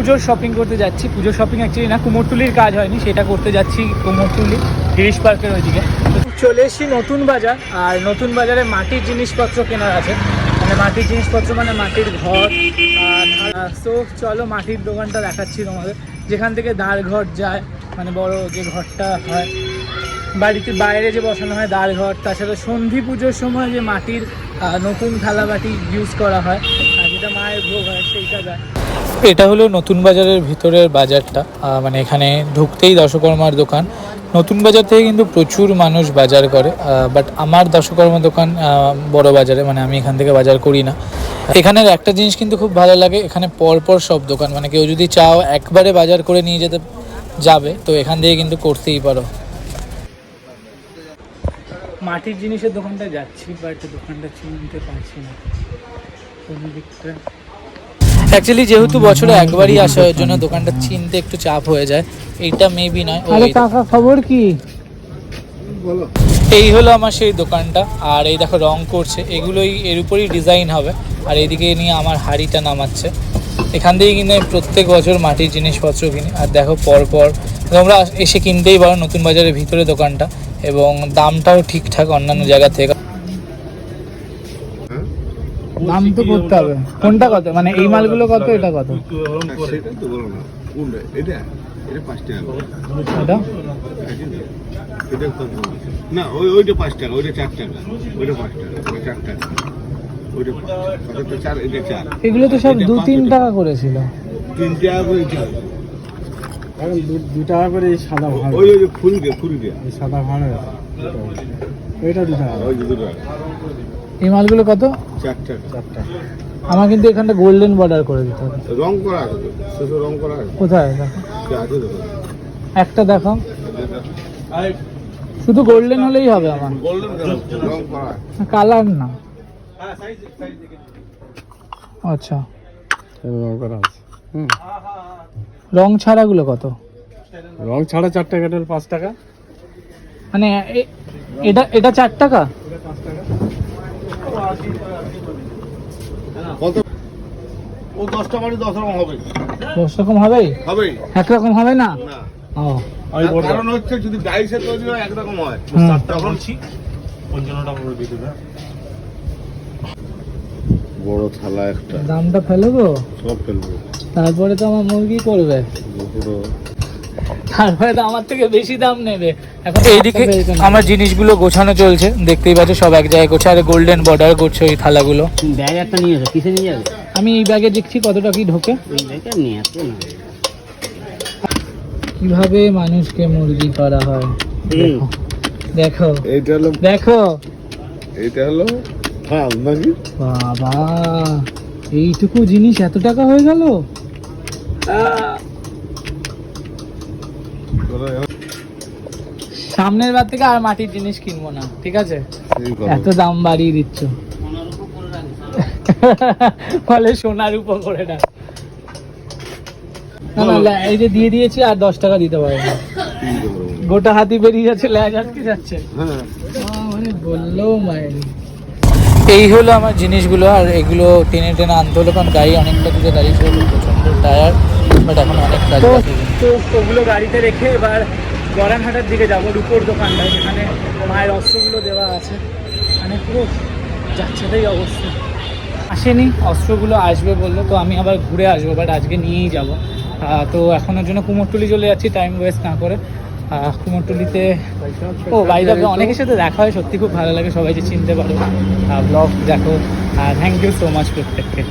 পুজোর শপিং করতে যাচ্ছি। পুজোর শপিং অ্যাকচুয়ালি না, কুমোরটুলির কাজ হয়নি, সেটা করতে যাচ্ছি কুমোরটুলি, গিরিশ পার্কের ওইদিকে। চলে এসেছি নতুন বাজার, আর নতুন বাজারে মাটির জিনিসপত্র কেনার আছে। মানে মাটির জিনিসপত্র মানে মাটির ঘর তো চলো মাটির দোকানটা দেখাচ্ছি তোমাদের। যেখান থেকে দাঁড় ঘর যায় মানে বড় যে ঘরটা হয়। বাড়িতে বাইরে যে বসানো হয় দাঁড় ঘর তাছাড়া সন্ধি পুজোর সময় যে মাটির নতুন থালাবাটি ইউজ করা হয়। আর যেটা মায়ের ভোগ হয়, সেইটা দেয় এটা হলো নতুন বাজারের ভিতরের বাজারটা। মানে এখানে ঢুকতেই দশকর্মার দোকান। নতুন বাজার থেকে কিন্তু প্রচুর মানুষ বাজার করে বাট আমার দশকর্মা দোকান বড় বাজারে মানে আমি এখান থেকে বাজার করি না। এখানের একটা জিনিস কিন্তু খুব ভালো লাগে, এখানে পরপর সব দোকান। মানে কেউ যদি চাও একবারে বাজার করে নিয়ে যেতে যাবে, তো এখান থেকে কিন্তু করতেই পারো। মাটির জিনিসের দোকানটা যাচ্ছি বাট দোকানটা চিনতে পারছি না। অ্যাকচুয়ালি যেহেতু বছরে একবারই আসা এর জন্য দোকানটা চিনতে একটু চাপ হয়ে যায়। এইটা মেবি নয় এই- কাকা খবর কি? এই হলো আমার সেই দোকানটা আর এই দেখো রং করছে। এগুলোই এর উপরেই ডিজাইন হবে আর এদিকে নিয়ে আমার হাড়িটা নামাচ্ছে। এখান থেকে কিন্তু আমি প্রত্যেক বছর মাটির জিনিসপত্র কিনি। আর দেখো পরপর তোমরা এসে কিনতেই পারো নতুন বাজারের ভিতরে দোকানটা এবং দামটাও ঠিকঠাক অন্যান্য জায়গা থেকে। দাম তো করতে হবে। কোনটা কত? মানে এই মালগুলো কত? এটা কত? সেটা না এটা? এটা পাঁচ টাকা করে। এটা? এটা কত না ওই ওইটা পাঁচ টাকা ওইটা চার টাকা। ওইটা পাঁচ টাকা ওইটা চার টাকা। ওইটা এগুলো তো সব দু তিন টাকা। করেছিল। তিন টাকা করে এখন দু- দু টাকা করে এই সাদা ভাড়া। ওই ওই যে ফুল দিয়ে ফুল দিয়ে সাদা ভাড়া এটা দু টাকা। ওই দুটো টাকা। এই মালগুলো কত? চার টাকা। চারটা আমার কিন্তু এখানটা গোল্ডেন বর্ডার করে দিতে হবে। রং করা আছে তো? শেষে রং করা আছে? কোথায়? দেখো। সে আছে তো? একটা দেখো। শুধু গোল্ডেন হলেই হবে আমার। গোল্ডেন রং করা আছে। কালার না। আচ্ছা। রং করা আছে। ছাড়াগুলো কত? রং ছাড়া চার টাকা পাঁচ টাকা। মানে এটা এটা চার টাকা? কত? ও দশটা মানে দশ রকম হবে। দশ রকম হবেই? হবেই। একরকম হবে না? না। ও। বড় কারণ হচ্ছে যদি ডাইসে তৈরি হয় একরকম হয়। হুম। তখন বড় থালা একটা। দামটা ফেলব? সব ফেলব। তারপরে তো আমার মুরগি করবে। তারপরে তো আমার থেকে বেশি দাম নেবে। এখন এইদিকে আমার জিনিসগুলো গোছানো চলছে। দেখতেই পাচ্ছ সব এক জায়গায় গোছা আর গোল্ডেন বর্ডার করছে ওই থালাগুলো। ব্যাগ একটা নিয়ে এসো। কিসে নিয়ে যাবে? আমি এই ব্যাগে দেখছি কতটা কি ঢোকে। ওই নিয়ে আসো না। কীভাবে মানুষকে মুরগি করা হয়। দেখো। এইটা হলো দেখো। এইটা হলো বাবা এইটুকু জিনিস এত টাকা হয়ে গেল? সামনের বার থেকে আর মাটির জিনিস কিনবো না ঠিক আছে? এত দাম বাড়িয়ে দিচ্ছ। ফলে সোনার উপর করে না। না না এই যে দিয়ে দিয়েছি আর দশ টাকা দিতে পারব। গোটা হাতি বেরিয়ে যাচ্ছে ল্যাজ আটকে যাচ্ছে। হ্যাঁ। মানে মায়েরি। এই হলো আমার জিনিসগুলো আর এগুলো টেনে টেনে আনতে হলো কারণ গাড়ি অনেকটা দূরে দাঁড়িয়ে ছিল প্রচণ্ড টায়ার। বাট এখন অনেক কাজ তো ওগুলো গাড়িতে রেখে এবার গড়ানহাটার দিকে যাব রূপোর দোকানটায় যেখানে মায়ের অস্ত্রগুলো দেওয়া আছে। মানে পুরো যাচ্ছে তাই অবস্থা। আসেনি অস্ত্রগুলো আসবে বলল তো আমি আবার ঘুরে আসব বাট আজকে নিয়েই যাব। তো এখনের জন্য কুমোরটুলি চলে যাচ্ছি টাইম ওয়েস্ট না করে। কুমোরটুলিতে ও বাইরে অনেকের সাথে দেখা হয় সত্যি খুব ভালো লাগে সবাই যে চিনতে পারো। ব্লগ দেখো আর থ্যাংক ইউ সো মাচ প্রত্যেককে।